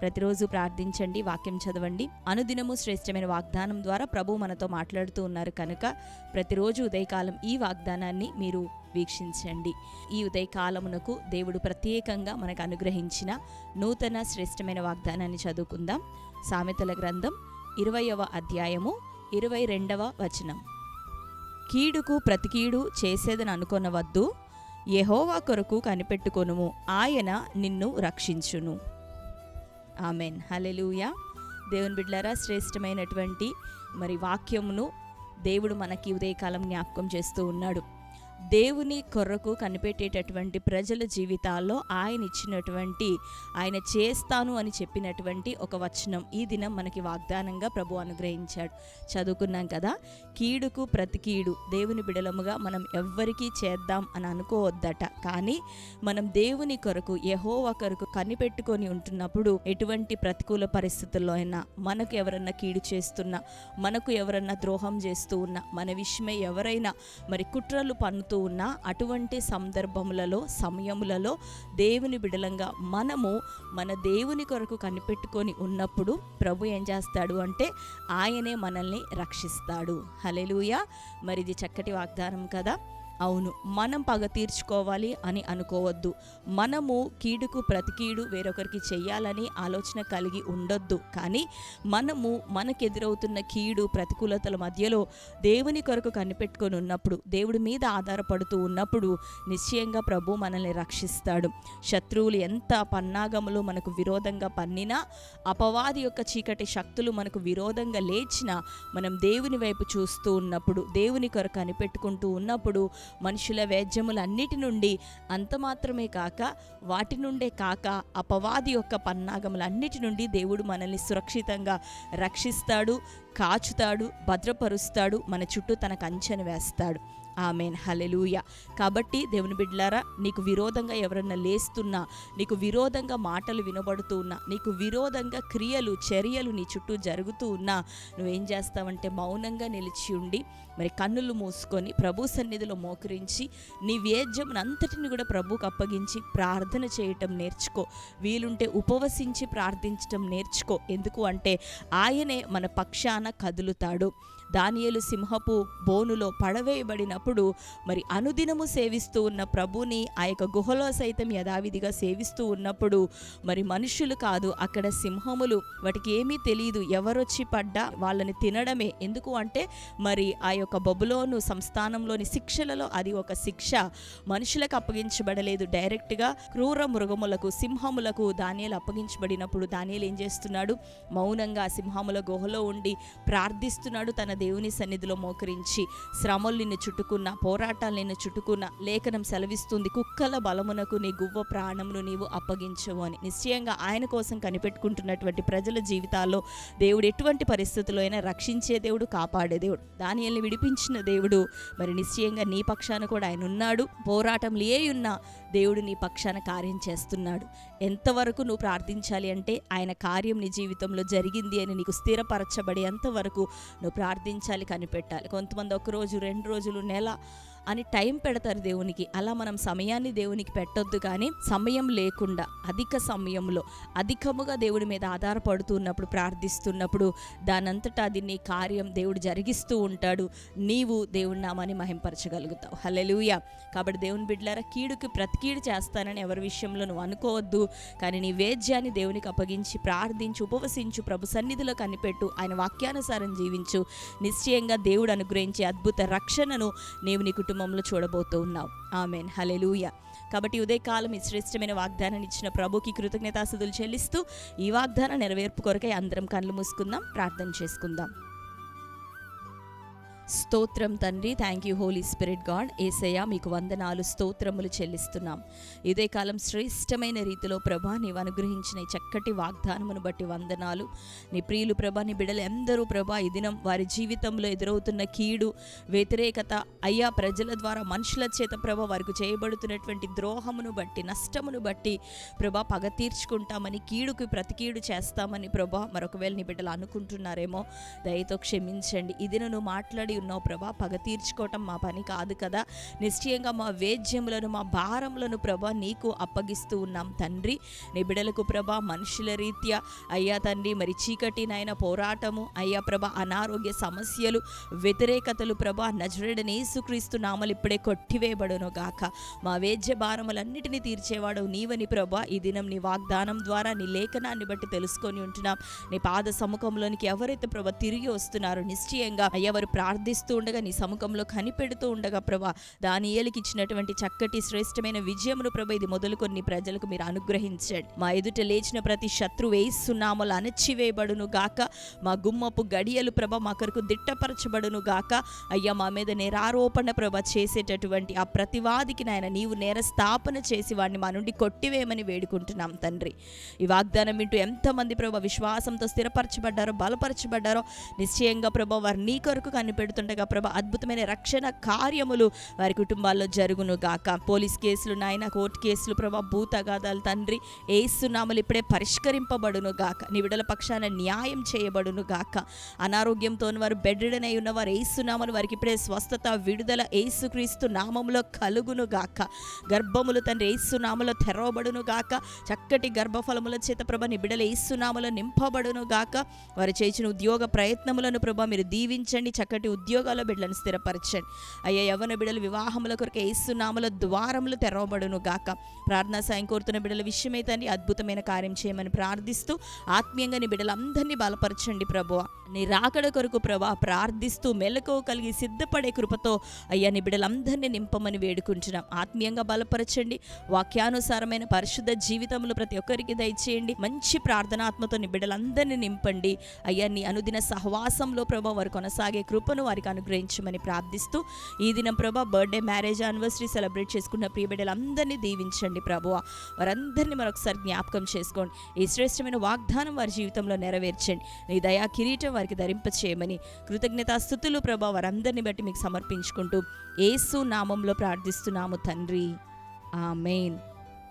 ప్రతిరోజు ప్రార్థించండి వాక్యం చదవండి. అనుదినము శ్రేష్టమైన వాగ్దానం ద్వారా ప్రభు మనతో మాట్లాడుతూ ఉన్నారు కనుక ప్రతిరోజు ఉదయకాలం ఈ వాగ్దానాన్ని మీరు వీక్షించండి. ఈ ఉదయకాలమునకు దేవుడు ప్రత్యేకంగా మనకు అనుగ్రహించిన నూతన శ్రేష్టమైన వాగ్దానాన్ని చదువుకుందాం. సామెతల గ్రంథం ఇరవయవ అధ్యాయము ఇరవై రెండవ వచనం. కీడుకు ప్రతికీడు చేసేదని అనుకొనవద్దు. ఎహోవా కొరకు కనిపెట్టుకొనుము. ఆయన నిన్ను రక్షించును. ఆమెన్. హలెలూయా దేవుని బిడ్డలారా శ్రేష్టమైనటువంటి మరి వాక్యమును దేవుడు మనకి ఉదయకాలం జ్ఞాపకం చేస్తూ ఉన్నాడు. దేవుని కొరకు కనిపెట్టేటటువంటి ప్రజల జీవితాల్లో ఆయన ఇచ్చినటువంటి ఆయన చేస్తాను అని చెప్పినటువంటి ఒక వచనం. ఈ దినం మనకి వాగ్దానంగా ప్రభు అనుగ్రహించాడు. చదువుకున్నాం కదా? కీడుకు ప్రతి కీడు దేవుని బిడలముగా మనం ఎవ్వరికీ చేద్దాం అని అనుకోవద్దట. కానీ మనం దేవుని కొరకు యహోవా ఒకరుకు కనిపెట్టుకొని ఉంటున్నప్పుడు ఎటువంటి ప్రతికూల పరిస్థితుల్లో అయినా మనకు ఎవరన్నా కీడు చేస్తున్నా మనకు ఎవరన్నా ద్రోహం చేస్తూ ఉన్నా మన విషయమే ఎవరైనా మరి కుట్రలు పన్ను పన్నుతూ ఉన్న అటువంటి సందర్భములలో సమయములలో దేవుని బిడలంగా మనము మన దేవుని కొరకు కనిపెట్టుకొని ఉన్నప్పుడు ప్రభు ఏం చేస్తాడు అంటే ఆయనే మనల్ని రక్షిస్తాడు. హలెలుయా మరి ఇది చక్కటి వాగ్దానం కదా. అవును మనం పగ తీర్చుకోవాలి అని అనుకోవద్దు. మనము కీడుకు ప్రతి కీడు వేరొకరికి చేయాలని ఆలోచన కలిగి ఉండొద్దు. కానీ మనము మనకెదురవుతున్న కీడు ప్రతికూలతల మధ్యలో దేవుని కొరకు కనిపెట్టుకొని ఉన్నప్పుడు దేవుడి మీద ఆధారపడుతూ ఉన్నప్పుడు నిశ్చయంగా ప్రభు మనల్ని రక్షిస్తాడు. శత్రువులు ఎంత పన్నాగములు మనకు విరోధంగా పన్నినా అపవాది యొక్క చీకటి శక్తులు మనకు విరోధంగా లేచినా మనం దేవుని వైపు చూస్తూ ఉన్నప్పుడు దేవుని కొరకు కనిపెట్టుకుంటూ ఉన్నప్పుడు మనుషుల వేద్యములన్నిటి నుండి అంత మాత్రమే కాక వాటి నుండే కాక అపవాది యొక్క పన్నాగములన్నిటి నుండి దేవుడు మనల్ని సురక్షితంగా రక్షిస్తాడు కాచుతాడు భద్రపరుస్తాడు మన చుట్టూ తన కంచెను వేస్తాడు. ఆమెన్. హలెలూయ కాబట్టి దేవుని బిడ్డలారా నీకు విరోధంగా ఎవరన్నా లేస్తున్నా నీకు విరోధంగా మాటలు వినబడుతూ ఉన్నా నీకు విరోధంగా క్రియలు చర్యలు నీ చుట్టూ జరుగుతూ ఉన్నా నువ్వేం చేస్తావంటే మౌనంగా నిలిచి ఉండి మరి కన్నులు మూసుకొని ప్రభు సన్నిధిలో మోకరించి నీ వేద్యమునంతటిని కూడా ప్రభుకు అప్పగించి ప్రార్థన చేయటం నేర్చుకో. వీలుంటే ఉపవసించి ప్రార్థించటం నేర్చుకో. ఎందుకు అంటే ఆయనే మన పక్షాన కదులుతాడు. దానియలు సింహపు బోనులో పడవేయబడినప్పుడు మరి అనుదినము సేవిస్తూ ఉన్న ప్రభుని ఆ యొక్క గుహలో సైతం యథావిధిగా సేవిస్తూ ఉన్నప్పుడు మరి మనుషులు కాదు అక్కడ సింహములు వాటికి ఏమీ తెలియదు ఎవరొచ్చి పడ్డా వాళ్ళని తినడమే. ఎందుకు అంటే మరి ఆ యొక్క బొబులోను సంస్థానంలోని శిక్షలలో అది ఒక శిక్ష. మనుషులకు అప్పగించబడలేదు. డైరెక్ట్గా క్రూర మృగములకు సింహములకు దానియలు అప్పగించబడినప్పుడు దానియలు ఏం చేస్తున్నాడు? మౌనంగా సింహముల గుహలో ఉండి ప్రార్థిస్తున్నాడు తన దేవుని సన్నిధిలో మోకరించి. శ్రమలు నిన్ను చుట్టుకున్న పోరాటాలు నిన్ను చుట్టుకున్న లేఖనం సెలవిస్తుంది. కుక్కల బలమునకు నీ గువ్వ ప్రాణమును నీవు అప్పగించవు అని. నిశ్చయంగా ఆయన కోసం కనిపెట్టుకుంటున్నటువంటి ప్రజల జీవితాల్లో దేవుడు ఎటువంటి పరిస్థితుల్లో అయినా రక్షించే దేవుడు కాపాడే దేవుడు దానియల్ని విడిపించిన దేవుడు. మరి నిశ్చయంగా నీ పక్షాన కూడా ఆయన ఉన్నాడు. పోరాటంలు ఏ ఉన్నా దేవుడు నీ పక్షాన కార్యం చేస్తున్నాడు. ఎంతవరకు నువ్వు ప్రార్థించాలి అంటే ఆయన కార్యం నీ జీవితంలో జరిగింది అని నీకు స్థిరపరచబడేంత వరకు నువ్వు ప్రార్థించాలి కనిపెట్టాలి. కొంతమంది ఒక రోజు రెండు రోజులు నెల 了。అని టైం పెడతారు దేవునికి. అలా మనం సమయాన్ని దేవునికి పెట్టొద్దు కానీ సమయం లేకుండా అధిక సమయంలో అధికముగా దేవుడి మీద ఆధారపడుతూ ఉన్నప్పుడు ప్రార్థిస్తున్నప్పుడు దానంతటా అది నీ కార్యం దేవుడు జరిగిస్తూ ఉంటాడు. నీవు దేవుడి నామాన్ని మహింపరచగలుగుతావు. హలెలుయ కాబట్టి దేవుని బిడ్డలారా కీడుకి ప్రతికీడు చేస్తానని ఎవరి విషయంలో నువ్వు అనుకోవద్దు. కానీ నీ వేద్యాన్ని దేవునికి అప్పగించి ప్రార్థించు ఉపవసించు ప్రభు సన్నిధిలో కనిపెట్టు. ఆయన వాక్యానుసారం జీవించు. నిశ్చయంగా దేవుడు అనుగ్రహించే అద్భుత రక్షణను నీవు నీ కుటుంబంలో చూడబోతూ ఉన్నావు ఆమెన్. హలెలూయ కాబట్టి ఉదయకాలం ఈ శ్రేష్టమైన వాగ్దానాన్ని ఇచ్చిన ప్రభుకి కృతజ్ఞతాసుదులు చెల్లిస్తూ ఈ వాగ్దానం నెరవేర్పు కొరకై అందరం కళ్ళు మూసుకుందాం ప్రార్థన చేసుకుందాం. స్తోత్రం తండ్రి. Thank you holy spirit God Yesayya మీకు వందనాలు స్తోత్రములు చెల్లిస్తున్నాం. ఇదే కాలం శ్రేష్టమైన రీతిలో ప్రభా నీవు అనుగ్రహించిన చక్కటి వాగ్దానమును బట్టి వందనాలు. నీ ప్రియులు ప్రభా నీ బిడ్డలు ఎందరూ ప్రభా ఈ దినం వారి జీవితంలో ఎదురవుతున్న కీడు వ్యతిరేకత అయ్యా ప్రజల ద్వారా మనుషుల చేత ప్రభా వారికి చేయబడుతున్నటువంటి ద్రోహమును బట్టి నష్టమును బట్టి ప్రభా పగ తీర్చుకుంటామని కీడుకి ప్రతి కీడు చేస్తామని ప్రభా మరొకవేళ నీ బిడ్డలు అనుకుంటున్నారేమో దయతో క్షమించండి. ఇది నువ్వు మాట్లాడి ఉన్నావు ప్రభా. పగ తీర్చుకోవటం మా పని కాదు కదా. నిశ్చయంగా మా వేద్యములను మా భారములను ప్రభా నీకు అప్పగిస్తూ ఉన్నాం తండ్రి. నీ బిడలకు ప్రభా మనుషుల రీత్యా అయ్యా తండ్రి మరి చీకటి నాయన పోరాటము అయ్యా ప్రభ అనారోగ్య సమస్యలు వ్యతిరేకతలు ప్రభా నజరుడని యేసుక్రీస్తు నామలు ఇప్పుడే కొట్టివేయబడును గాక. మా వేద్య భారములన్నిటినీ తీర్చేవాడు నీవని ప్రభా. ఈ దినం నీ వాగ్దానం ద్వారా నీ లేఖనాన్ని బట్టి తెలుసుకొని ఉంటున్నాం. నీ పాద సముఖంలోనికి ఎవరైతే ప్రభా తిరిగి వస్తున్నారో నిశ్చయంగా అయ్యవారు ప్రార్థిస్తూ ఉండగా నీ సముఖంలో కనిపెడుతూ ఉండగా ప్రభా దాని ఇచ్చినటువంటి చక్కటి శ్రేష్టమైన విజయమును ప్రభా ఇది మొదలుకొని నీ ప్రజలకు మీరు అనుగ్రహించండి. మా ఎదుట లేచిన ప్రతి శత్రువు వేయిస్తున్నామలు అణచివేయబడును గాక. మా గుమ్మపు గడియలు ప్రభ మా కొరకు దిట్టపరచబడును గాక. అయ్యా మా మీద నేరారోపణ ప్రభ చేసేటటువంటి ఆ ప్రతివాదికి నాయన నీవు నేర స్థాపన చేసి వాడిని మా నుండి కొట్టివేయమని వేడుకుంటున్నాం తండ్రి. ఈ వాగ్దానం వింటూ ఎంతమంది ప్రభ విశ్వాసంతో స్థిరపరచబడ్డారో బలపరచబడ్డారో నిశ్చయంగా ప్రభ వారు నీ కొరకు కనిపెడుతుండగా ప్రభ అద్భుతమైన రక్షణ కార్యములు వారి కుటుంబాల్లో జరుగును గాక. పోలీస్ కేసులు నాయన కోర్టు కేసులు ప్రభ భూతగాదాలు తండ్రి ఏస్తున్నాములు ఇప్పుడే పరిష్కరింపబడును గాక. నీ విడల పక్షాన న్యాయం చేయబడును గాక. అనారోగ్యంతో వారు బెడ్రిడనై ఉన్నవారు ఏసునామలు వారికి ఇప్పుడే స్వస్థత విడుదల ఏసుక్రీస్తు నామంలో కలుగును గాక. గర్భములు తండ్రి ఏసునామలో తెరవబడును గాక. చక్కటి గర్భఫలముల చేత ప్రభ నీ బిడల నింపబడును గాక. వారు చేసిన ఉద్యోగ ప్రయత్నములను ప్రభ మీరు దీవించండి. చక్కటి ఉద్యోగాల బిడ్డలను స్థిరపరచండి. అయ్యా యవన బిడలు వివాహముల కొరకు ఏసునామల ద్వారములు తెరవబడును గాక. ప్రార్థనా సాయం కోరుతున్న బిడ్డల విషయమే తండ్రి అద్భుతమైన కార్యం చేయమని ప్రార్థిస్తూ ఆత్మీయంగా నీ బిడ్డలందరినీ బలపరచండి ప్రభువ నీ రాకడ కొరకు ప్రభా ప్రార్థిస్తూ మెలకువ కలిగి సిద్ధపడే కృపతో అయ్యా నీ బిడ్డలందరినీ నింపమని వేడుకుంటున్నాం. ఆత్మీయంగా బలపరచండి. వాక్యానుసారమైన పరిశుద్ధ జీవితంలో ప్రతి ఒక్కరికి దయచేయండి. మంచి ప్రార్థనాత్మతో నీ బిడ్డలందరినీ నింపండి. అయ్యా నీ అనుదిన సహవాసంలో ప్రభా వారు కొనసాగే కృపను వారికి అనుగ్రహించమని ప్రార్థిస్తూ ఈ దినం ప్రభా బర్త్డే మ్యారేజ్ యానివర్సరీ సెలబ్రేట్ చేసుకున్న ప్రియ బిడ్డలందరినీ దీవించండి ప్రభువ. వారందరినీ మరొకసారి జ్ఞాపకం చేసుకోండి. ఈ శ్రేష్టమైన వాగ్దానం వారి జీవితంలో నెరవేర్చండి. నీ దయా కిరీటం వారికి ధరింప చేయమని కృతజ్ఞతా స్థుతులు ప్రభా వారందరినీ బట్టి మీకు సమర్పించుకుంటూ ఏసు నామంలో ప్రార్థిస్తున్నాము తండ్రి. ఆమెన్.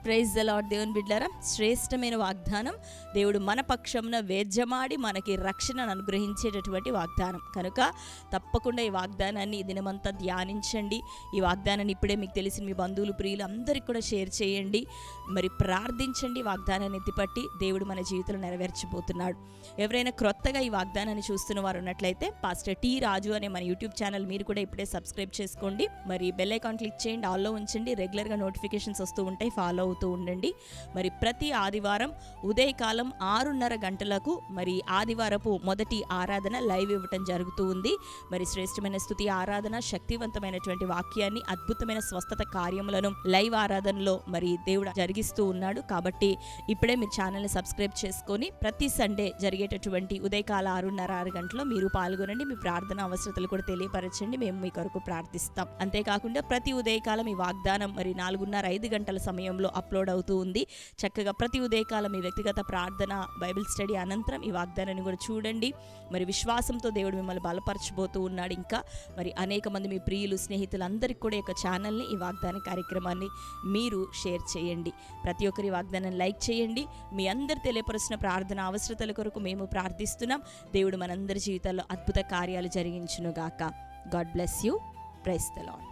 ప్రైజ్ ద దేవుని బిడ్డారా. శ్రేష్టమైన వాగ్దానం. దేవుడు మన పక్షంన వేద్యమాడి మనకి రక్షణను అనుగ్రహించేటటువంటి వాగ్దానం. కనుక తప్పకుండా ఈ వాగ్దానాన్ని దినమంతా ధ్యానించండి. ఈ వాగ్దానాన్ని ఇప్పుడే మీకు తెలిసిన మీ బంధువులు ప్రియులు అందరికీ కూడా షేర్ చేయండి. మరి ప్రార్థించండి వాగ్దానాన్ని ఎత్తిపట్టి దేవుడు మన జీవితంలో నెరవేర్చబోతున్నాడు. ఎవరైనా క్రొత్తగా ఈ వాగ్దానాన్ని చూస్తున్న వారు ఉన్నట్లయితే పాస్టర్ టీ రాజు అనే మన యూట్యూబ్ ఛానల్ మీరు కూడా ఇప్పుడే సబ్స్క్రైబ్ చేసుకోండి. మరి బెల్ ఐకాన్ క్లిక్ చేయండి ఆల్లో ఉంచండి. రెగ్యులర్గా నోటిఫికేషన్స్ వస్తూ ఉంటాయి ఫాలో అవుతూ ఉండండి. మరి ప్రతి ఆదివారం ఉదయకాలం ఆరున్నర గంటలకు మరి ఆదివారపు మొదటి ఆరాధన లైవ్ ఇవ్వటం జరుగుతూ ఉంది. మరి శ్రేష్టమైన స్థుతి ఆరాధన శక్తివంతమైనటువంటి వాక్యాన్ని అద్భుతమైన స్వస్థత కార్యములను లైవ్ ఆరాధనలో మరి దేవుడు జరిగిస్తూ ఉన్నాడు. కాబట్టి ఇప్పుడే మీరు ఛానల్ని సబ్స్క్రైబ్ చేసుకొని ప్రతి సండే జరిగేటటువంటి ఉదయకాల ఆరున్నర ఆరు గంటలో మీరు పాల్గొనండి. మీ ప్రార్థన అవసరతలు కూడా తెలియపరచండి. మేము మీ కొరకు ప్రార్థిస్తాం. అంతేకాకుండా ప్రతి ఉదయకాలం ఈ వాగ్దానం మరి నాలుగున్నర ఐదు గంటల సమయంలో అప్లోడ్ అవుతూ ఉంది. చక్కగా ప్రతి ఉదయకాలం మీ వ్యక్తిగత ప్రార్థన బైబిల్ స్టడీ అనంతరం ఈ వాగ్దానాన్ని కూడా చూడండి. మరి విశ్వాసంతో దేవుడు మిమ్మల్ని బలపరచబోతూ ఉన్నాడు ఇంకా. మరి అనేక మంది మీ ప్రియులు స్నేహితులందరికీ కూడా యొక్క ఛానల్ని ఈ వాగ్దాన కార్యక్రమాన్ని మీరు షేర్ చేయండి. ప్రతి ఒక్కరి వాగ్దానం లైక్ చేయండి. మీ అందరు తెలియపరుచిన ప్రార్థన అవసరతల కొరకు మేము ప్రార్థిస్తున్నాం. దేవుడు మనందరి జీవితాల్లో అద్భుత కార్యాలు జరిగించునుగాక. God bless you. Praise the lord